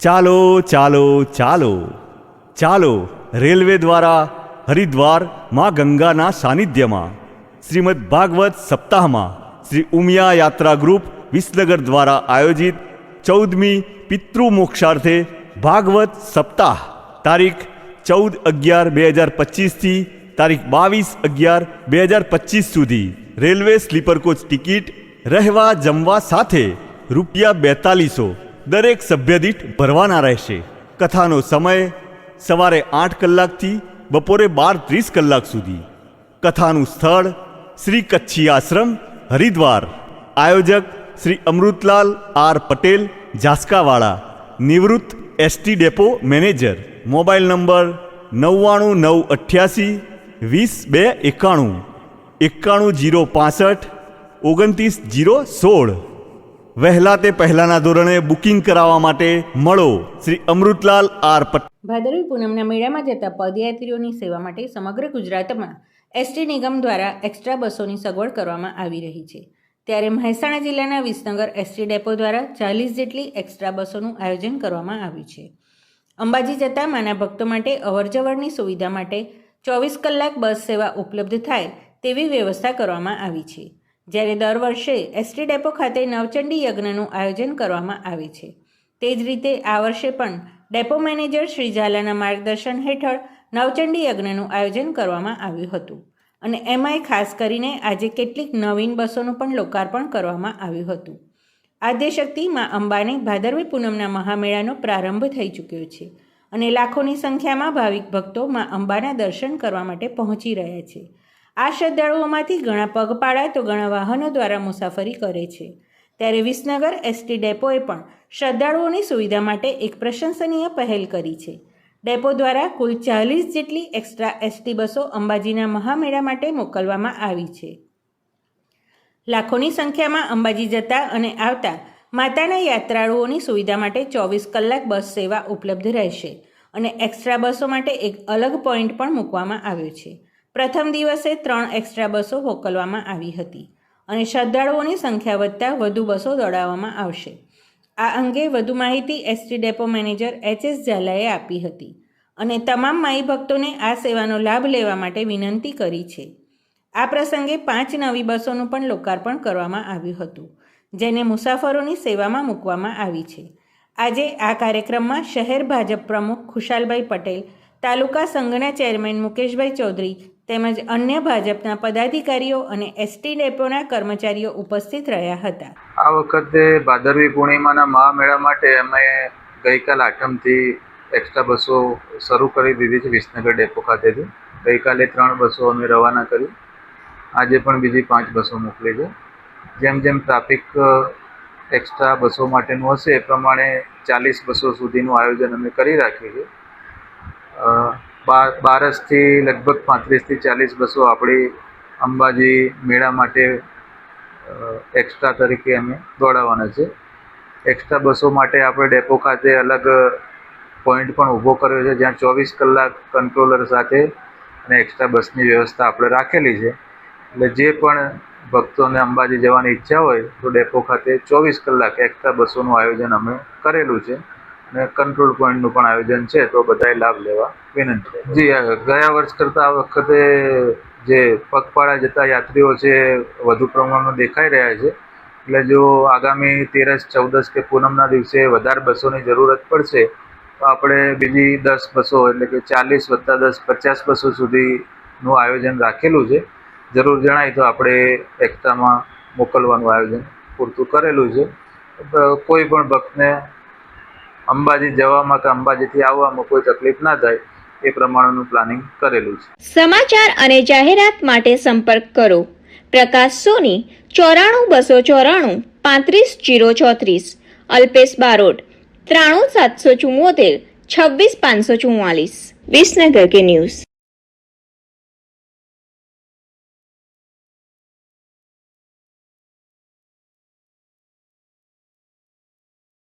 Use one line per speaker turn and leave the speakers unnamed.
ચાલો ચાલો ચાલો. ચાલો, રેલવે દ્વારા હરિદ્વાર મા ગંગાના સાનિધ્યમાં. શ્રીમદ ભાગવત સપ્તાહમાં શ્રી ઉમિયા યાત્રા ગ્રુપ વિસનગર દ્વારા આયોજિત ચૌદમી પિતૃ મોક્ષાર્થે ભાગવત સપ્તાહ, તારીખ ચૌદ અગિયાર બે હજાર પચીસથી તારીખ બાવીસ અગિયાર બે હજાર પચીસ સુધી. રેલવે સ્લીપર કોચ ટિકિટ રહેવા જમવા સાથે રૂપિયા બેતાલીસો દરેક સભ્ય દીઠ ભરવાના રહેશે. કથાનો સમય સવારે આઠ કલાકથી બપોરે બાર ત્રીસ કલાક સુધી. કથાનું સ્થળ શ્રી કચ્છી આશ્રમ, હરિદ્વાર. આયોજક શ્રી અમૃતલાલ આર પટેલ, ઝાસ્કાવાળા, નિવૃત્ત ST depot manager. Mobile number નવ્વાણું નવ અઠ્યાસી વીસ બે એકાણું. એકાણું જીરો પાસઠ, ઓગણત્રીસ જીરો સોળ. વહેલા તે પહેલાના ધોરણે બુકિંગ કરાવવા માટે મળો શ્રી અમૃતલાલ આર પટેલ
ભાદરવી પૂનમના મેળામાં જતા પદયાત્રીઓની સેવા માટે સમગ્ર ગુજરાતમાં એસટી નિગમ દ્વારા એક્સ્ટ્રા બસોની સગવડ કરવામાં આવી રહી છે. ત્યારે મહેસાણા જિલ્લાના વિસનગર એસટી ડેપો દ્વારા ચાલીસ જેટલી એક્સ્ટ્રા બસોનું આયોજન કરવામાં આવ્યું છે. અંબાજી જતા માના ભક્તો માટે અવરજવરની સુવિધા માટે ચોવીસ કલાક બસ સેવા ઉપલબ્ધ થાય તેવી વ્યવસ્થા કરવામાં આવી છે. જ્યારે દર વર્ષે એસટી ડેપો ખાતે નવચંડી યજ્ઞનું આયોજન કરવામાં આવે છે. તે જ રીતે આ વર્ષે પણ ડેપો મેનેજર શ્રી ઝાલાના માર્ગદર્શન હેઠળ નવચંડી યજ્ઞનું આયોજન કરવામાં આવ્યું હતું. અને એમાંય ખાસ કરીને આજે કેટલીક નવીન બસોનું પણ લોકાર્પણ કરવામાં આવ્યું હતું. આદ્યશક્તિ માં અંબાની ભાદરવી પૂનમના મહામેળાનો પ્રારંભ થઈ ચૂક્યો છે અને લાખોની સંખ્યામાં ભાવિક ભક્તો માં અંબાના દર્શન કરવા માટે પહોંચી રહ્યા છે. આ શ્રદ્ધાળુઓમાંથી ઘણા પગપાળા તો ઘણા વાહનો દ્વારા મુસાફરી કરે છે. ત્યારે વિસનગર એસટી ડેપોએ પણ શ્રદ્ધાળુઓની સુવિધા માટે એક પ્રશંસનીય પહેલ કરી છે. ડેપો દ્વારા કુલ ચાલીસ જેટલી એક્સ્ટ્રા એસટી બસો અંબાજીના મહામેળા માટે મોકલવામાં આવી છે. લાખોની સંખ્યામાં અંબાજી જતા અને આવતા માતાના યાત્રાળુઓની સુવિધા માટે ચોવીસ કલાક બસ સેવા ઉપલબ્ધ રહેશે અને એક્સ્ટ્રા બસો માટે એક અલગ પોઈન્ટ પણ મૂકવામાં આવ્યો છે. પ્રથમ દિવસે ત્રણ એક્સ્ટ્રા બસો મોકલવામાં આવી હતી અને શ્રદ્ધાળુઓની સંખ્યા વધતા વધુ બસો દોડાવવામાં આવશે. આ અંગે વધુ માહિતી ST depot manager H S ઝાલાએ આપી હતી અને તમામ માઈ ભક્તોને આ સેવાનો લાભ લેવા માટે વિનંતી કરી છે. આ પ્રસંગે પાંચ નવી બસોનું પણ લોકાર્પણ કરવામાં આવ્યું હતું, જેને મુસાફરોની સેવામાં મૂકવામાં આવી છે. આજે આ કાર્યક્રમમાં શહેર ભાજપ પ્રમુખ ખુશાલભાઈ પટેલ, તાલુકા સંઘના ચેરમેન મુકેશભાઈ ચૌધરી તેમજ અન્ય ભાજપના પદાધિકારીઓ અને એસટી ડેપોના કર્મચારીઓ ઉપસ્થિત રહ્યા હતા.
આ વખતે ભાદરવી પૂર્ણિમાના મહામેળા માટે અમે ગઈકાલ આઠમથી એક્સ્ટ્રા બસો શરૂ કરી દીધી છે વિસનગર ડેપો ખાતેથી. ગઈકાલે ત્રણ બસો અમે રવાના કરી. આજે પણ બીજી પાંચ બસો મોકલી છે. જેમ જેમ ટ્રાફિક એક્સ્ટ્રા બસો માટેનું હશે એ પ્રમાણે ચાલીસ બસો સુધીનું આયોજન અમે કરી રાખ્યું છે બાર બારસથી લગભગ પાંત્રીસથી ચાલીસ બસો આપણી અંબાજી મેળા માટે એક્સ્ટ્રા તરીકે અમે દોડાવવાના છે. એક્સ્ટ્રા બસો માટે આપણે ડેપો ખાતે અલગ પોઈન્ટ પણ ઊભો કર્યો છે, જ્યાં ચોવીસ કલાક કંટ્રોલર સાથે અને એક્સ્ટ્રા બસની વ્યવસ્થા આપણે રાખેલી છે. એટલે જે પણ ભક્તોને અંબાજી જવાની ઈચ્છા હોય તો ડેપો ખાતે ચોવીસ કલાક એક્સ્ટ્રા બસોનું આયોજન અમે કરેલું છે. અને કંટ્રોલ પોઈન્ટનું પણ આયોજન છે, તો બધાએ લાભ લેવા વિનંતી જી ગયા વર્ષ કરતાં આ વખતે જે પગપાળા જતા યાત્રીઓ છે, વધુ પ્રમાણમાં દેખાઈ રહ્યા છે. એટલે જો આગામી તેરસ, ચૌદસ કે પૂનમના દિવસે વધારે બસોની જરૂરત પડશે, તો આપણે બીજી દસ બસો એટલે કે ચાલીસ વત્તા દસ, પચાસ બસો સુધીનું આયોજન રાખેલું છે. જરૂર જણાય તો આપણે એકતામાં મોકલવાનું આયોજન પૂરતું કરેલું છે. કોઈ પણ ભક્તને અંબાજી જવામાં કે અંબાજીથી આવવામાં કોઈ તકલીફ ના થાય એ પ્રમાણેનું પ્લાનિંગ કરેલું છે.
સમાચાર અને જાહેરાત માટે સંપર્ક કરો. પ્રકાશ સોની, ચોરાણું બસો ચોરાણું, પાંત્રીસ જીરો ચોત્રીસ. અલ્પેશ બારોટ, ત્રાણું સાતસો ચુમ્મોતેર છવ્વીસ પાંચસો ચુમ્માલીસ વિસનગર કે ન્યૂઝ.